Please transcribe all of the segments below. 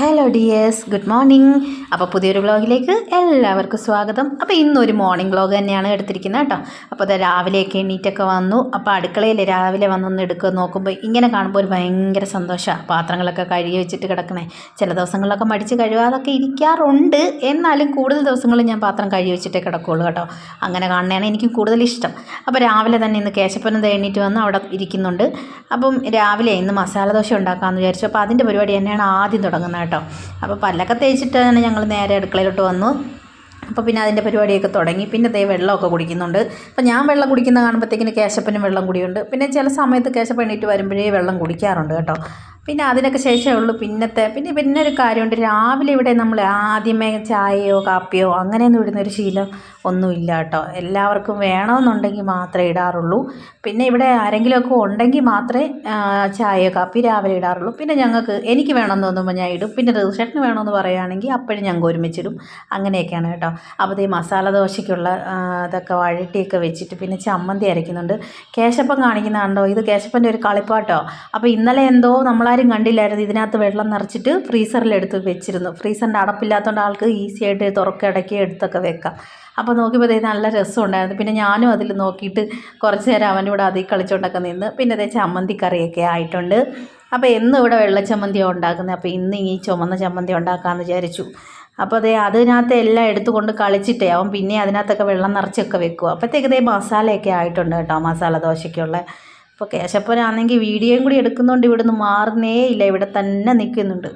Hello dears good morning അപ്പോൾ പുതിയൊരു വ്ളോഗിലേക്ക് എല്ലാവർക്കും സ്വാഗതം. അപ്പോൾ ഇന്നൊരു മോർണിംഗ് വ്ളോഗ് തന്നെയാണ് എടുത്തിരിക്കുന്നത് കേട്ടോ. അപ്പോൾ അത് രാവിലെയൊക്കെ എണീറ്റൊക്കെ വന്നു. അപ്പോൾ അടുക്കളയിൽ രാവിലെ വന്നൊന്ന് എടുക്കുക നോക്കുമ്പോൾ ഇങ്ങനെ കാണുമ്പോൾ ഒരു ഭയങ്കര സന്തോഷമാണ് പാത്രങ്ങളൊക്കെ കഴുകി വെച്ചിട്ട് കിടക്കണേ. ചില ദിവസങ്ങളിലൊക്കെ മടിച്ച് കഴുകാതൊക്കെ ഇരിക്കാറുണ്ട്. എന്നാലും കൂടുതൽ ദിവസങ്ങളിൽ ഞാൻ പാത്രം കഴുകി വെച്ചിട്ടേ കിടക്കുകയുള്ളൂ കേട്ടോ. അങ്ങനെ കാണുന്നതാണ് എനിക്ക് കൂടുതൽ ഇഷ്ടം. അപ്പോൾ രാവിലെ തന്നെ ഇന്ന് കേശപ്പനം എണ്ണീറ്റ് വന്ന് അവിടെ ഇരിക്കുന്നുണ്ട്. അപ്പം രാവിലെ ഇന്ന് മസാല ദോശ ഉണ്ടാക്കാമെന്ന് വിചാരിച്ചു. അപ്പോൾ അതിന്റെ പരിപാടി തന്നെയാണ് ആദ്യം തുടങ്ങുന്നത് കേട്ടോ. അപ്പോൾ പല്ലൊക്കെ തേച്ചിട്ട് തന്നെ ഞങ്ങൾ നേരെ അടുക്കളയിലോട്ട് വന്നു. അപ്പോൾ പിന്നെ അതിന്റെ പരിപാടിയൊക്കെ തുടങ്ങി. പിന്നെ ദേ വെള്ളമൊക്കെ കുടിക്കുന്നുണ്ട്. അപ്പോൾ ഞാൻ വെള്ളം കുടിക്കുന്ന കാണുമ്പോഴത്തേക്കിന് കേശപ്പനും വെള്ളം കുടിയുണ്ട്. പിന്നെ ചില സമയത്ത് കേശപ്പൻ എണീറ്റ് വരുമ്പോഴേ വെള്ളം കുടിക്കാറുണ്ട് കേട്ടോ. പിന്നെ അതിനൊക്കെ ശേഷമേ ഉള്ളൂ പിന്നത്തെ പിന്നെ പിന്നെ ഒരു കാര്യമുണ്ട്. രാവിലെ ഇവിടെ നമ്മൾ ആദ്യമേ ചായയോ കാപ്പിയോ അങ്ങനെയൊന്നും ഇടുന്നൊരു ശീലം ഒന്നുമില്ല കേട്ടോ. എല്ലാവർക്കും വേണമെന്നുണ്ടെങ്കിൽ മാത്രമേ ഇടാറുള്ളൂ. പിന്നെ ഇവിടെ ആരെങ്കിലുമൊക്കെ ഉണ്ടെങ്കിൽ മാത്രമേ ചായയോ കാപ്പി രാവിലെ ഇടാറുള്ളൂ. പിന്നെ ഞങ്ങൾക്ക് എനിക്ക് വേണമെന്ന് തോന്നുമ്പോൾ ഞാൻ ഇടും. പിന്നെ റിസൾട്ടിന് വേണമെന്ന് പറയുകയാണെങ്കിൽ അപ്പോഴും ഞങ്ങൾക്ക് ഒരുമിച്ചിടും അങ്ങനെയൊക്കെയാണ് കേട്ടോ. അപ്പോൾ ഈ മസാല ദോശയ്ക്കുള്ള ഇതൊക്കെ വഴട്ടിയൊക്കെ വെച്ചിട്ട് പിന്നെ ചമ്മന്തി അരയ്ക്കുന്നുണ്ട്. കേശപ്പം കാണിക്കുന്നതാണ്ടോ ഇത് കേശപ്പന്റെ ഒരു കളിപ്പാട്ടോ. അപ്പോൾ ഇന്നലെ എന്തോ നമ്മളാരും കണ്ടില്ലായിരുന്നു. ഇതിനകത്ത് വെള്ളം നിറച്ചിട്ട് ഫ്രീസറിലെടുത്ത് വെച്ചിരുന്നു. ഫ്രീസറിന്റെ അടപ്പില്ലാത്തതുകൊണ്ട് ആൾക്ക് ഈസി ആയിട്ട് തുറക്കിടയ്ക്ക് എടുത്തൊക്കെ വെക്കാം. അപ്പോൾ നോക്കിയപ്പോൾ നല്ല രസമുണ്ടായിരുന്നു പിന്നെ ഞാനും അതിൽ നോക്കിയിട്ട് കുറച്ച് നേരം അവന്റെ കൂടെ അതിൽ കളിച്ചുകൊണ്ടൊക്കെ നിന്ന്. പിന്നെ അതേ ചമ്മന്തി കറിയൊക്കെ ആയിട്ടുണ്ട്. അപ്പോൾ എന്നും ഇവിടെ വെള്ളച്ചമ്മന്തിയാണ് ഉണ്ടാക്കുന്നത് അപ്പോൾ ഇന്ന് ഈ ചുമന്ന ചമ്മന്തി ഉണ്ടാക്കാമെന്ന് വിചാരിച്ചു. അപ്പോൾ അതേ അതിനകത്ത് എല്ലാം എടുത്തുകൊണ്ട് കളിച്ചിട്ടേ അവൻ പിന്നെ അതിനകത്തൊക്കെ വെള്ളം നിറച്ചൊക്കെ വെക്കുക അപ്പോഴത്തേക്കതേ മസാലയൊക്കെ ആയിട്ടുണ്ട് കേട്ടോ. മസാല ദോശയ്ക്കുള്ള അപ്പോൾ കേശപ്പനാണെങ്കിൽ വീഡിയോയും കൂടി എടുക്കുന്നതുകൊണ്ട് ഇവിടുന്ന് മാറുന്നേ ഇല്ല. ഇവിടെ തന്നെ നിൽക്കുന്നുണ്ട്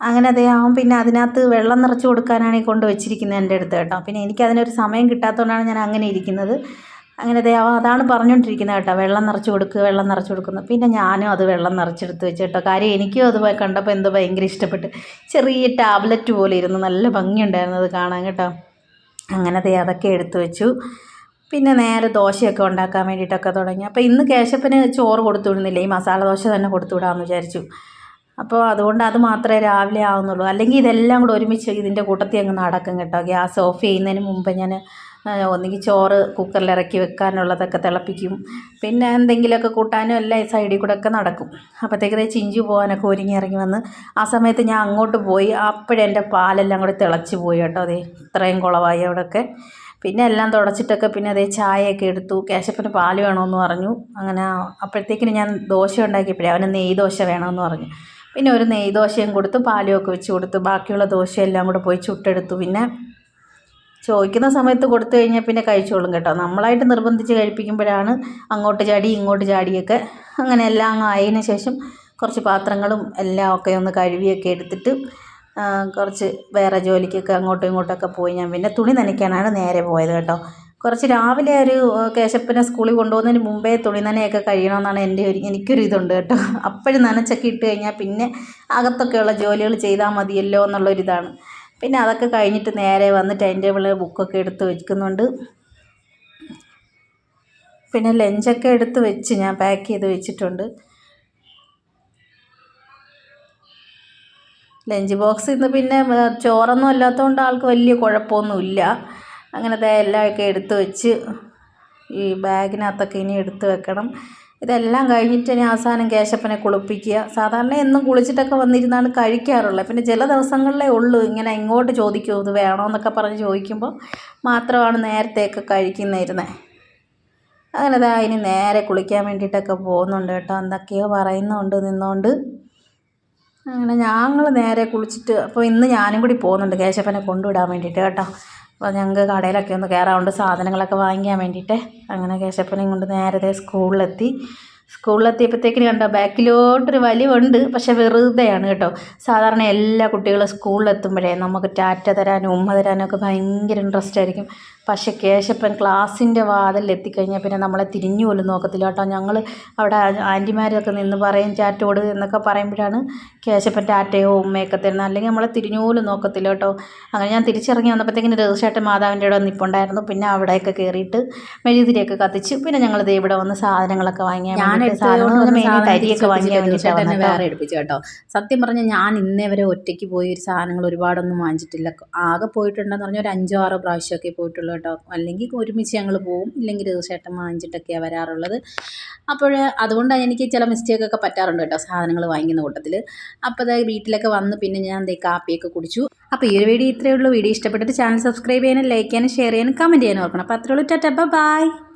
അങ്ങനെ അതേ അവൻ പിന്നെ അതിനകത്ത് വെള്ളം നിറച്ച് കൊടുക്കാനാണ് ഈ കൊണ്ട് വെച്ചിരിക്കുന്നത് എന്റെ അടുത്ത് കേട്ടോ. പിന്നെ എനിക്ക് അതിനൊരു സമയം കിട്ടാത്തതുകൊണ്ടാണ് ഞാൻ അങ്ങനെ ഇരിക്കുന്നത്. അങ്ങനെ അതേ അവൻ അതാണ് പറഞ്ഞുകൊണ്ടിരിക്കുന്നത് കേട്ടോ. വെള്ളം നിറച്ച് കൊടുക്കുക വെള്ളം നിറച്ച് കൊടുക്കുന്നു. പിന്നെ ഞാനും അത് വെള്ളം നിറച്ചെടുത്ത് വെച്ച് കേട്ടോ. കാര്യം എനിക്കും അത് കണ്ടപ്പോൾ എന്തോ ഭയങ്കര ഇഷ്ടപ്പെട്ട്. ചെറിയ ടാബ്ലറ്റ് പോലെ ഇരുന്ന്. നല്ല ഭംഗിയുണ്ടായിരുന്നു അത് കാണാൻ കേട്ടോ. അങ്ങനെ അതേ അതൊക്കെ എടുത്തു വെച്ചു. പിന്നെ നേരെ ദോശയൊക്കെ ഉണ്ടാക്കാൻ വേണ്ടിയിട്ടൊക്കെ തുടങ്ങി. അപ്പോൾ ഇന്ന് കേശപ്പന് ചോറ് കൊടുത്തു വിടുന്നില്ല ഈ മസാല ദോശ തന്നെ കൊടുത്തു വിടാമെന്ന് വിചാരിച്ചു. അപ്പോൾ അതുകൊണ്ട് അത് മാത്രമേ രാവിലെ ആവുന്നുള്ളൂ. അല്ലെങ്കിൽ ഇതെല്ലാം കൂടെ ഒരുമിച്ച് ഇതിന്റെ കൂട്ടത്തിൽ അങ്ങ് നടക്കും കേട്ടോ. ഗ്യാസ് ഓഫ് ചെയ്യുന്നതിന് മുമ്പ് ഞാൻ ഒന്നുകിൽ ചോറ് കുക്കറിൽ ഇറക്കി വെക്കാനുള്ളതൊക്കെ തിളപ്പിക്കും. പിന്നെ എന്തെങ്കിലുമൊക്കെ കൂട്ടാനും എല്ലാം സൈഡിൽ കൂടെ ഒക്കെ നടക്കും. അപ്പോഴത്തേക്കതേ ചിഞ്ചു പോകാനൊക്കെ ഒരുങ്ങി ഇറങ്ങി വന്ന് ആ സമയത്ത് ഞാൻ അങ്ങോട്ട് പോയി. അപ്പോഴെന്റെ പാലെല്ലാം കൂടെ തിളച്ച് പോയി കേട്ടോ. അതെ ഇത്രയും കുളവായി അവിടെയൊക്കെ. പിന്നെ എല്ലാം തുടച്ചിട്ടൊക്കെ പിന്നെ അതേ ചായയൊക്കെ എടുത്തു. കേശപ്പന് പാൽ വേണമെന്ന് പറഞ്ഞു. അങ്ങനെ അപ്പോഴത്തേക്കിന് ഞാൻ ദോശ ഉണ്ടാക്കിയപ്പോഴേ അവന് നെയ് ദോശ വേണമെന്ന് പറഞ്ഞു. പിന്നെ ഒരു നെയ് ദോശയും കൊടുത്ത് പാലും ഒക്കെ വെച്ച് കൊടുത്തു. ബാക്കിയുള്ള ദോശയെല്ലാം കൂടെ പോയി ചുട്ടെടുത്തു. പിന്നെ ചോദിക്കുന്ന സമയത്ത് കൊടുത്തു കഴിഞ്ഞാൽ പിന്നെ കഴിച്ചോളും കേട്ടോ. നമ്മളായിട്ട് നിർബന്ധിച്ച് കഴിപ്പിക്കുമ്പോഴാണ് അങ്ങോട്ട് ചാടി ഇങ്ങോട്ട് ചാടിയൊക്കെ അങ്ങനെ എല്ലാം അങ്ങ് ആയതിനു ശേഷം കുറച്ച് പാത്രങ്ങളും എല്ലാം ഒക്കെ ഒന്ന് കഴുകിയൊക്കെ എടുത്തിട്ട് കുറച്ച് വേറെ ജോലിക്കൊക്കെ അങ്ങോട്ടും ഇങ്ങോട്ടൊക്കെ പോയി ഞാൻ പിന്നെ തുണി നനയ്ക്കാനാണ് നേരെ പോയത് കേട്ടോ. കുറച്ച് രാവിലെ ഒരു കേശപ്പനെ സ്കൂളിൽ കൊണ്ടുപോകുന്നതിന് മുമ്പേ തുണി നനയൊക്കെ കഴിയണമെന്നാണ് എന്റെ ഒരു എനിക്കൊരു ഇതുണ്ട് കേട്ടോ. അപ്പോഴും നനച്ചൊക്കെ ഇട്ട് കഴിഞ്ഞാൽ പിന്നെ അകത്തൊക്കെയുള്ള ജോലികൾ ചെയ്താൽ മതിയല്ലോ എന്നുള്ളൊരിതാണ്. പിന്നെ അതൊക്കെ കഴിഞ്ഞിട്ട് നേരെ വന്ന് ടൈം ഉള്ള ബുക്കൊക്കെ എടുത്ത് വെക്കുന്നുണ്ട്. പിന്നെ ലഞ്ചൊക്കെ എടുത്ത് വെച്ച് ഞാൻ പാക്ക് ചെയ്ത് വെച്ചിട്ടുണ്ട്. ലഞ്ച് ബോക്സ് ഇന്ന് പിന്നെ ചോറൊന്നും അല്ലാത്തതുകൊണ്ട് ആൾക്ക് വലിയ കുഴപ്പമൊന്നുമില്ല. അങ്ങനത്തെ എല്ലാമൊക്കെ എടുത്തു വെച്ച് ഈ ബാഗിനകത്തൊക്കെ ഇനി എടുത്ത് വെക്കണം. ഇതെല്ലാം കഴിഞ്ഞിട്ട് ഇനി അവസാനം കേശപ്പനെ കുളിപ്പിക്കുക. സാധാരണ എന്നും കുളിച്ചിട്ടൊക്കെ വന്നിരുന്നാണ് കഴിക്കാറുള്ളത്. പിന്നെ ചില ദിവസങ്ങളിലേ ഉള്ളൂ ഇങ്ങനെ ഇങ്ങോട്ട് ചോദിക്കൂ ഇത് വേണമെന്നൊക്കെ പറഞ്ഞ് ചോദിക്കുമ്പോൾ മാത്രമാണ് നേരത്തെയൊക്കെ കഴിക്കുന്നിരുന്നത് അങ്ങനെ ഇതാ ഇനി നേരെ കുളിക്കാൻ വേണ്ടിയിട്ടൊക്കെ പോകുന്നുണ്ട് കേട്ടോ. എന്തൊക്കെയോ പറയുന്നുണ്ട് നിന്നുകൊണ്ട് അങ്ങനെ ഞങ്ങൾ നേരെ കുളിച്ചിട്ട് അപ്പോൾ ഇന്ന് ഞാനും കൂടി പോകുന്നുണ്ട് കേശപ്പനെ കൊണ്ടുവിടാൻ വേണ്ടിയിട്ട് കേട്ടോ. അപ്പോൾ ഞങ്ങൾക്ക് കടയിലൊക്കെ ഒന്ന് കയറാറുണ്ട് സാധനങ്ങളൊക്കെ വാങ്ങിക്കാൻ വേണ്ടിയിട്ട്. അങ്ങനെ കേശപ്പനെയും കൊണ്ട് നേരത്തെ സ്കൂളിലെത്തി. സ്കൂളിലെത്തിയപ്പോഴത്തേക്കിന് കണ്ടോ ബാക്കിലോട്ടൊരു വലിവുണ്ട് പക്ഷെ വെറുതെയാണ് കേട്ടോ. സാധാരണ എല്ലാ കുട്ടികളും സ്കൂളിലെത്തുമ്പോഴേ നമുക്ക് ടാറ്റ തരാനും ഉമ്മ തരാനും ഒക്കെ ഭയങ്കര ഇൻട്രസ്റ്റ് ആയിരിക്കും. പക്ഷേ കേശപ്പൻ ക്ലാസ്സിന്റെ വാതിൽ എത്തിക്കഴിഞ്ഞാൽ പിന്നെ നമ്മളെ തിരിഞ്ഞു പോലും നോക്കത്തില്ല കേട്ടോ. ഞങ്ങൾ അവിടെ ആന്റിമാരൊക്കെ നിന്ന് പറയും ചാറ്റോട് എന്നൊക്കെ പറയുമ്പോഴാണ് കേശപ്പൻ ടാറ്റയോ ഉമ്മയൊക്കെ തരുന്നത്. അല്ലെങ്കിൽ നമ്മളെ തിരിഞ്ഞു പോലും നോക്കത്തില്ല കേട്ടോ. അങ്ങനെ ഞാൻ തിരിച്ചിറങ്ങി വന്നപ്പോഴത്തേക്കിന് രഘുശേട്ടൻ മാതാവിന്റെ ഇവിടെ നിൽപ്പുണ്ടായിരുന്നു പിന്നെ അവിടെയൊക്കെ കയറിയിട്ട് മെഴുതിരിയൊക്കെ കത്തിച്ച് പിന്നെ ഞങ്ങൾ ദേ ഇവിടെ വന്ന് സാധനങ്ങളൊക്കെ വാങ്ങിയാൽ അരിയൊക്കെ വാങ്ങിയാൽ വേണ്ടിയിട്ടാണ് വേറെ എടുപ്പിച്ചു കേട്ടോ. സത്യം പറഞ്ഞാൽ ഞാൻ ഇന്നേ വരെ ഒറ്റയ്ക്ക് പോയി ഒരു സാധനങ്ങൾ ഒരുപാടൊന്നും വാങ്ങിച്ചിട്ടില്ല. ആകെ പോയിട്ടുണ്ടെന്ന് പറഞ്ഞാൽ ഒരു അഞ്ചോ ആറോ പ്രാവശ്യമൊക്കെ പോയിട്ടുള്ളൂ കേട്ടോ. അല്ലെങ്കിൽ ഒരുമിച്ച് ഞങ്ങൾ പോവും. ഇല്ലെങ്കിൽ ചേട്ടൻ വാങ്ങിച്ചിട്ടൊക്കെയാണ് വരാറുള്ളത്. അപ്പോൾ അതുകൊണ്ടാണ് എനിക്ക് ചില മിസ്റ്റേക്കൊക്കെ പറ്റാറുണ്ട് കേട്ടോ സാധനങ്ങൾ വാങ്ങിക്കുന്ന കൂട്ടത്തിൽ അപ്പോൾ അതായത് വീട്ടിലൊക്കെ വന്ന് പിന്നെ ഞാൻ എന്തേ കാപ്പിയൊക്കെ കുടിച്ചു. അപ്പോൾ ഈ ഒരു വീഡിയോ ഇത്രയേ ഉള്ളൂ. വീഡിയോ ഇഷ്ടപ്പെട്ടിട്ട് ചാനൽ സബ്സ്ക്രൈബ് ചെയ്യാനും ലൈക്ക് ചെയ്യാനും ഷെയർ ചെയ്യാനും കമന്റ് ചെയ്യാനും ഓർക്കണം അപ്പോൾ അത്രയുള്ളൂ ടാറ്റ ബൈ.